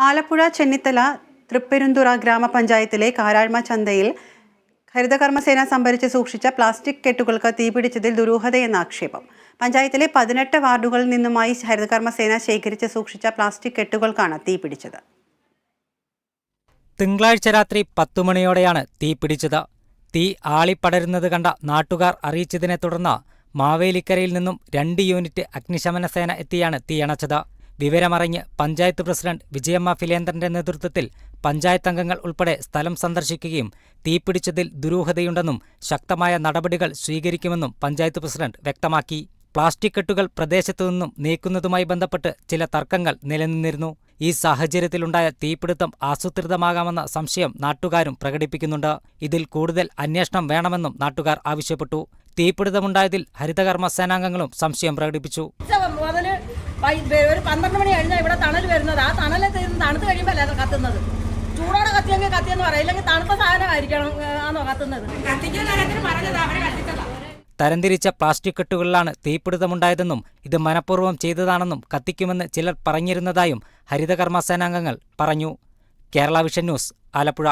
ആലപ്പുഴ ചെന്നിത്തല തൃപ്പെരുന്തുറ ഗ്രാമപഞ്ചായത്തിലെ കാരാഴ്മ ചന്തയിൽ ഹരിതകർമ്മസേന സംഭരിച്ച് സൂക്ഷിച്ച പ്ലാസ്റ്റിക് കെട്ടുകൾക്ക് തീപിടിച്ചതിൽ ദുരൂഹതയെന്ന ആക്ഷേപം. പഞ്ചായത്തിലെ പതിനെട്ട് വാർഡുകളിൽ നിന്നുമായി ഹരിതകർമ്മസേന ശേഖരിച്ച് സൂക്ഷിച്ച പ്ലാസ്റ്റിക് കെട്ടുകൾക്കാണ് തീപിടിച്ചത്. തിങ്കളാഴ്ച രാത്രി പത്തുമണിയോടെയാണ് തീ പിടിച്ചത് തീ ആളിപ്പടരുന്നത് കണ്ട നാട്ടുകാർ അറിയിച്ചതിനെ തുടർന്ന് മാവേലിക്കരയിൽ നിന്നും രണ്ട് യൂണിറ്റ് അഗ്നിശമന സേന എത്തിയാണ് തീയണച്ചത് വിവരമറിഞ്ഞ് പഞ്ചായത്ത് പ്രസിഡന്റ് വിജയമ്മ ഫിലേന്ദ്രന്റെ നേതൃത്വത്തിൽ പഞ്ചായത്ത് അംഗങ്ങൾ ഉൾപ്പെടെ സ്ഥലം സന്ദർശിക്കുകയും തീപിടിച്ചതിൽ ദുരൂഹതയുണ്ടെന്നും ശക്തമായ നടപടികൾ സ്വീകരിക്കുമെന്നും പഞ്ചായത്ത് പ്രസിഡന്റ് വ്യക്തമാക്കി. പ്ലാസ്റ്റിക് കെട്ടുകൾ പ്രദേശത്തു നിന്നും നീക്കുന്നതുമായി ബന്ധപ്പെട്ട് ചില തർക്കങ്ങൾ നിലനിന്നിരുന്നു. ഈ സാഹചര്യത്തിലുണ്ടായ തീപിടുത്തം ആസൂത്രിതമാകാമെന്ന സംശയം നാട്ടുകാരും പ്രകടിപ്പിക്കുന്നുണ്ട്. ഇതിൽ കൂടുതൽ അന്വേഷണം വേണമെന്നും നാട്ടുകാർ ആവശ്യപ്പെട്ടു. തീപിടുത്തമുണ്ടായതിൽ ഹരിതകർമ്മ സേനാംഗങ്ങളും സംശയം പ്രകടിപ്പിച്ചു. ഒരു പന്ത്രണ്ട് മണി കഴിഞ്ഞാൽ ഇവിടെ തണൽ വരുന്നത്. ആ തണൽ തണുത്ത് കഴിയുമ്പോൾ അല്ലാതെ കത്തുന്നത്? ചൂടോടെ കത്തിയെങ്കിൽ കത്തിയെന്ന് പറയാം. ഇല്ലെങ്കിൽ തണുത്ത സാധനമായിരിക്കണം ആണോ കത്തുന്നത്? തരംതിരിച്ച പ്ലാസ്റ്റിക് കെട്ടുകളിലാണ് തീപിടുത്തമുണ്ടായതെന്നും ഇത് മനഃപൂർവം ചെയ്തതാണെന്നും കത്തിക്കുമെന്ന് ചിലർ പറഞ്ഞിരുന്നതായും ഹരിതകർമ്മ സേനാംഗങ്ങൾ പറഞ്ഞു. Kerala vision news Alappuzha.